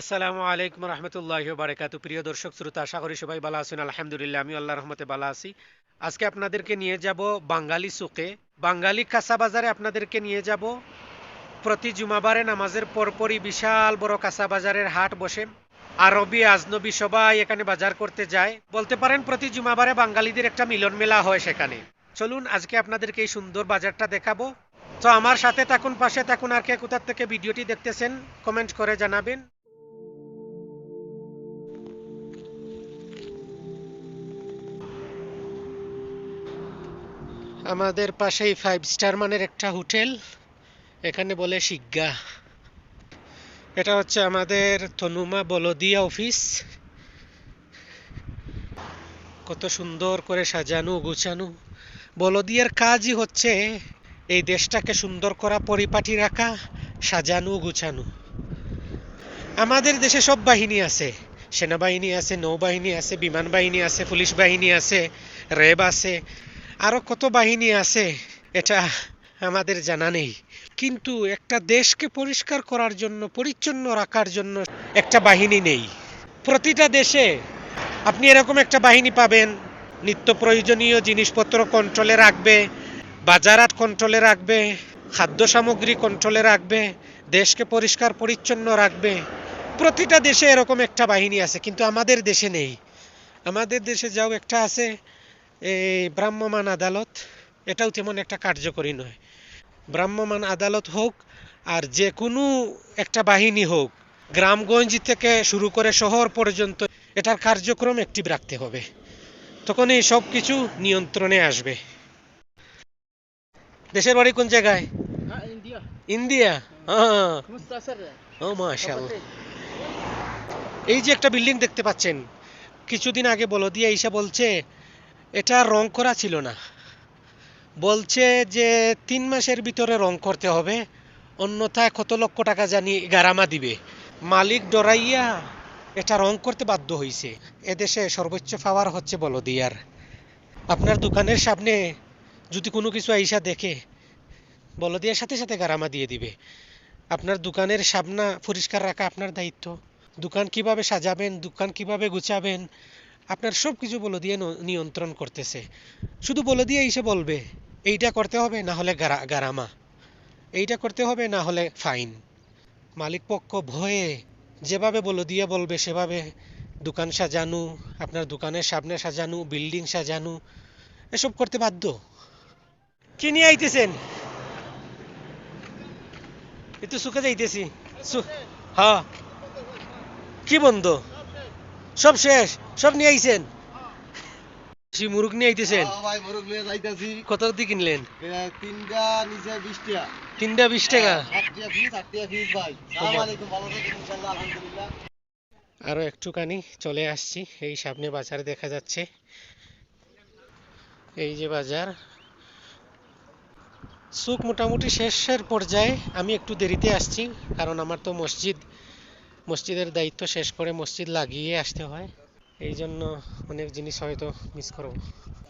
আসসালামু আলাইকুম রহমতুল্লাহ বারাকাত প্রিয় দর্শক, শ্রোতা, আশা করি সবাই ভালো আছেন। আলহামদুলিল্লাহ আমি আল্লাহ রহমতে ভালো আছি। আজকে আপনাদেরকে নিয়ে যাব বাঙালি সুকে। বাঙালি কাঁচা বাজারে আপনাদেরকে নিয়ে যাব। প্রতি জুমাবারে নামাজের পরপরই বিশাল বড় কাঁচা বাজারের হাট বসে। আরবি, আজনবী সবাই এখানে বাজার করতে যায়। বলতে পারেন, প্রতি জুমাবারে বাঙালিদের একটা মিলন মেলা হয় সেখানে। চলুন, আজকে আপনাদেরকে এই সুন্দর বাজারটা দেখাবো। তো আমার সাথে থাকুন, পাশে থাকুন, আর কে কোথার থেকে ভিডিওটি দেখতেছেন কমেন্ট করে জানাবেন। আমাদের পাশেই ফাইভ স্টার মানের একটা হোটেল। এখানে বলে শিগ্গা। এটা হচ্ছে আমাদের তনুমা বলদিয়া অফিস। কত সুন্দর করে সাজানো, গুছানো। বলদিয়ার কাজই হচ্ছে এই দেশটাকে সুন্দর করা, পরিপাটি রাখা, সাজানো, গুছানো। আমাদের দেশে সব বাহিনী আছে। সেনাবাহিনী আছে, নৌবাহিনী আছে, বিমান বাহিনী আছে, পুলিশ বাহিনী আছে, র্যাব আছে। আরও কত বাহিনী আছে, এটা আমাদের জানা নেই। কিন্তু একটা দেশকে পরিষ্কার করার জন্য, পরিচ্ছন্ন রাখার জন্য একটা বাহিনী নেই। প্রতিটা দেশে আপনি এরকম একটা বাহিনী পাবেন, নিত্য প্রয়োজনীয় জিনিসপত্র কন্ট্রোলে রাখবে বাজারাত কন্ট্রোলে রাখবে, খাদ্য সামগ্রী কন্ট্রোলে রাখবে, দেশকে পরিষ্কার, পরিচ্ছন্ন রাখবে। প্রতিটা দেশে এরকম একটা বাহিনী আছে, কিন্তু আমাদের দেশে নেই। আমাদের দেশে যাও একটা আছে এই ভ্রাম্যমান আদালত এটাও তেমন একটা কার্যকরী নয়। ভ্রাম্যমান আদালত হোক আর যে কোনো একটা বাহিনী হোক গ্রামগঞ্জ থেকে শুরু করে শহর পর্যন্ত এটার কার্যক্রম একটিভ রাখতে হবে। তখন এই সব কিছু নিয়ন্ত্রণে আসবে। দেশের বাড়ি কোন জায়গায়? ইন্ডিয়া। হ্যাঁ। ও মাশাল এই যে একটা বিল্ডিং দেখতে পাচ্ছেন কিছুদিন আগে বলো দিয়ে ঈশা বলছে এটা রং করা ছিল না। বলছে যে তিন মাসের ভিতরে রং করতে হবে, অন্যথায় কত লক্ষ টাকা জানি গারামা দিবে। মালিক ডরাইয়া এটা রং করতে বাধ্য হয়েছে এদেশে সর্বোচ্চ পাওয়ার হচ্ছে বলদিয়ার। আপনার দোকানের সামনে যদি কোনো কিছু আইসা দেখে, বলদিয়ার সাথে সাথে গারামা দিয়ে দিবে। আপনার দোকানের সামনা পরিষ্কার রাখা আপনার দায়িত্ব। দোকান কীভাবে সাজাবেন, দোকান কীভাবে গুছাবেন আপনার সব কিছু বলে দিয়ে নিয়ন্ত্রণ করতেছে। শুধু বলে দিয়ে এসে বলবে, এইটা করতে হবে, না হলে গারামা। এইটা করতে হবে, না হলে ফাইন। মালিক পক্ষ ভয়ে যেভাবে বলে দিয়ে বলবে, সেভাবে দোকান সাজানো, আপনার দোকানের সামনে সাজানো, বিল্ডিং সাজানো, এসব করতে বাধ্য। কি নিয়ে আইতেছেন? একটু সুখে যাইতেছি। হ্যাঁ। কি বন্ধ? সব শেষ সব নিয়ে আইছেন। মুরুগ নিয়ে আইতেছেন। হ্যাঁ, ভাই নিয়ে যাইতাছি। কত দিয়ে কিনলেন? তিনটা নিচে 20 টাকা। তিনটা 20 টাকা? হ্যাঁ, ফিস ফিস ভাই। আসসালামু আলাইকুম ভালো থাকেন ইনশাআল্লাহ আলহামদুলিল্লাহ। আরও একটুখানি চলে আসছি এই সামনে বাজারে দেখা যাচ্ছে। এই যে বাজার। সুখ মোটামুটি শেষের পর্যায়ে আমি একটু দেরিতে আসছি কারণ আমার তো মসজিদ মসজিদের দায়িত্ব শেষ করে মসজিদ লাগিয়ে আসতে হয়। এই জন্য অনেক জিনিস হয়তো মিস করব।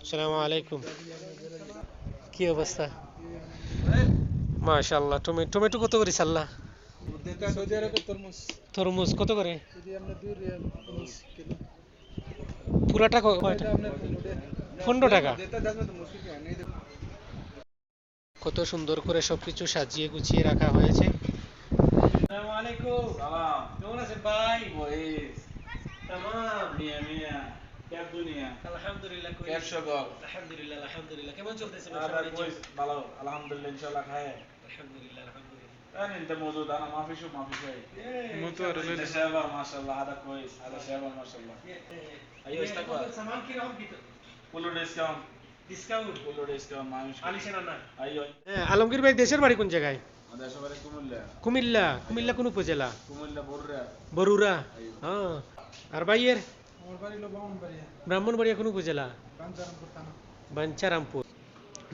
আসসালামু আলাইকুম। কি অবস্থা? মাশাল্লাহ টমেটো টমেটো কত করে সাল্লাহ তরমুজ কত করে? পুরাটা কয়টা? পনেরো টাকা। কত সুন্দর করে সবকিছু সাজিয়ে গুছিয়ে রাখা হয়েছে। আসসালামু আলাইকুম। سلام কেমন আছেন ভাই كويس তামাম مية مية كيف الدنيا আলহামদুলিল্লাহ كيف شغل আলহামদুলিল্লাহ আলহামদুলিল্লাহ কেমন চলতেছে هذا كويس بلو الحمد لله ان شاء الله خير আলহামদুলিল্লাহ আলহামদুলিল্লাহ يعني انت موجود انا ما في شو ما في شيء মোটর انت شابر ما شاء الله هذا كويس هذا شابر ما شاء الله ايوه استقبل সামান কি রকম كله ديسكاونت ডিসকাউন্ট كله ديسكاونت ما مشكله আলিশানা না ايوه হ্যাঁ আলমগীর ভাই দেশের বাড়ি কোন জায়গায় কুমিল্লা। কুমিল্লা কোন উপজেলা? বরুরা হ্যাঁ। আর বাইয়ের ব্রাহ্মণবাড়িয়া। কোন উপজেলা? বাঞ্চারামপুর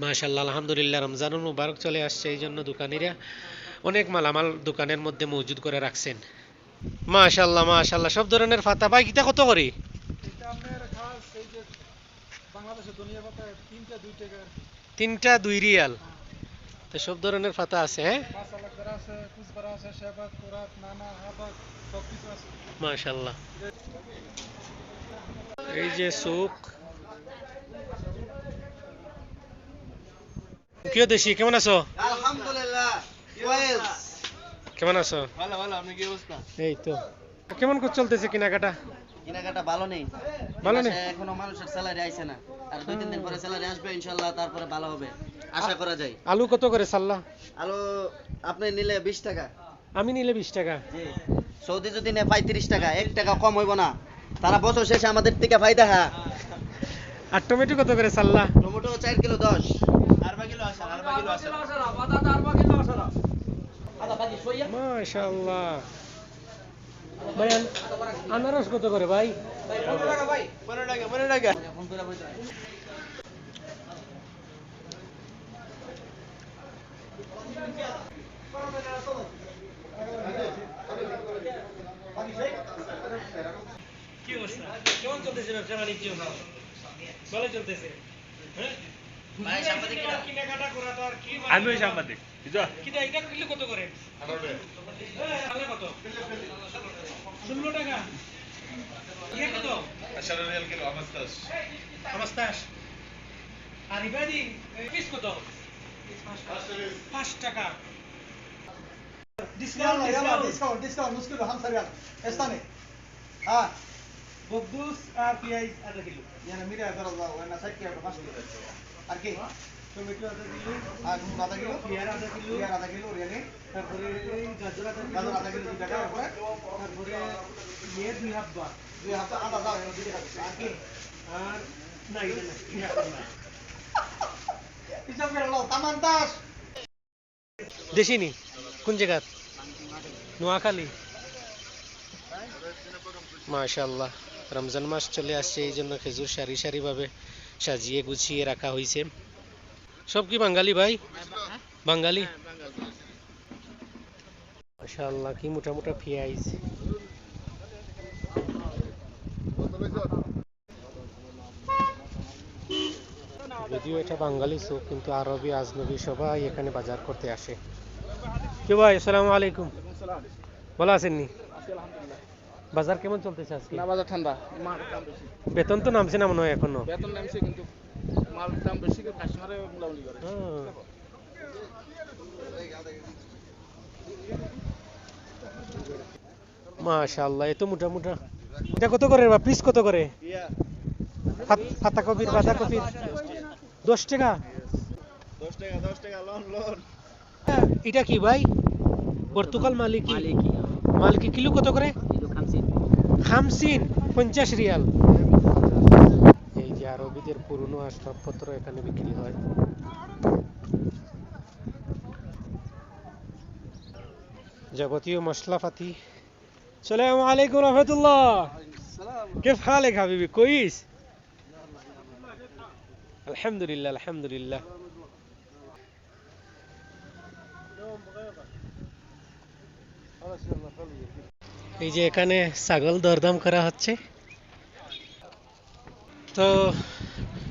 মাশাল্লাহ আলহামদুলিল্লাহ রমজান মুবারক চলে আসছে এই জন্য দোকানিরা। অনেক মালামাল দোকানের মধ্যে মজুদ করে রাখছেন। মাশাল্লাহ মাশাল্লাহ সব ধরনের ফাতা। ভাই কিতা কত করি? তিনটা দুই রিয়াল। তো সব ধরনের ফাতা আছে হ্যাঁ? মাশাল্লাহ এই যে সুক কিয় দেশি কেমন আছো? আলহামদুলিল্লাহ কেমন আছো? ভালো ভালো আপনি কি অবস্থা? এই তো। কেমন করে চলতেছে কেনাকাটা? কেনাকাটা ভালো নেই। ভালো নেই? এখনও মানুষের স্যালারি আইছে না। আর দুই তিন দিন পরে স্যালারি আসবে ইনশাআল্লাহ তারপরে ভালো হবে। আশা করা যায়। আলু কত করে সাল্লা? আলু আপনি নিলে বিশ টাকা। আমি নিলে বিশ টাকা। জি। সৌদি যদি নেয় পঁয়ত্রিশ টাকা এক টাকা কম হইব না। তারা বছর শেষে আমাদের থেকে ফায়দা হ্যাঁ। আর টমেটো কত করে সাল্লা? টমেটো চার কিলো দশ। মাশাআল্লাহ। ভাই আন- আনারস কত করে ভাই? কি অবস্থা? কেমন চলতেছে ব্যবসা বাণিজ্য? ভালো। চলতেছে। হ্যাঁ? কেনাকাটা করা তো আর কি আমি ওই সাংবাদিক কত করে? হ্যাঁ, কত? ষোলো টাকা। ইয়ে কত? আর ইবাদি পিস কত? पाँच टका डिस्काउंट डिस्काउंट मुश्किल हम सर ऐसा नहीं हाँ बब्बूस प्याज आधा किलो यानी मेरे आधा आधा होगा ना सर क्या पाँच किलो আর কি টমেটো আধা কিলো আর নুন আধা কিলো পেঁয়াজ আধা কিলো পেঁয়াজ আধা কিলো রেলে তারপরে গাজর আধা কিলো গাজর আধা কিলো দুই টাকা করে তারপরে ইয়ে দুই হাফ বা দুই হাফ আধা আধা আর কি আর না এটা না এটা হাব্বা না। হিসাব করে লাও তামান্তাস দেশিনি, কোন জায়গাত নোয়াখালী। মাশাল্লাহ রমজান মাস চলে আসছে, এই জন্য খেজুর সারি সারি ভাবে সাজিয়ে গুছিয়ে রাখা হয়েছে। সব কি বাঙালি ভাই? বাঙালি? মাশাল্লাহ কি মোটা মোটা পেঁয়াজ। যদিও এটা বাঙালি সুখ কিন্তু আরবি আজনবী সবাই এখানে বাজার করতে আসে। কে ভাই? আসসালামু আলাইকুম। ভালো আছেননি বাজার কেমন চলতেছে আজকে? না বাজার ঠান্ডা। মাল দাম বেশি। বেতন তো নামছে না মনে হয় এখনও? বেতন নামছে কিন্তু মাল দাম বেশি করে কাস্টমারে মুলামুলি করে। মাশাআল্লাহ এত মোটা মোটা এটা কত করে বা পিস কত করে? পাত- পাতা কপির বাঁধা কপির? দশ টাকা? দশ টাকা দশ টাকা লোন লোন এটা কি ভাই? পর্তুগাল মালিকি? মালিকি কিলো কত করে? খামসিন। পঞ্চাশ রিয়াল। এই যে পুরনো আসবাবপত্র এখানে বিক্রি হয়। যাবতীয় মশলাপাতি। পাতি আলাইকুম রহমতুল্লাহ। কে ফালেক হাবিবি কইস? আলহামদুলিল্লাহ আলহামদুলিল্লাহ। এই যে এখানে ছাগল দরদাম করা হচ্ছে। তো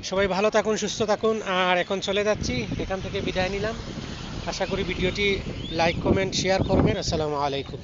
সবাই ভালো থাকুন, সুস্থ থাকুন, আর এখন চলে যাচ্ছি। এখান থেকে বিদায় নিলাম। আশা করি ভিডিওটি লাইক, কমেন্ট, শেয়ার করবেন। আসসালামু আলাইকুম।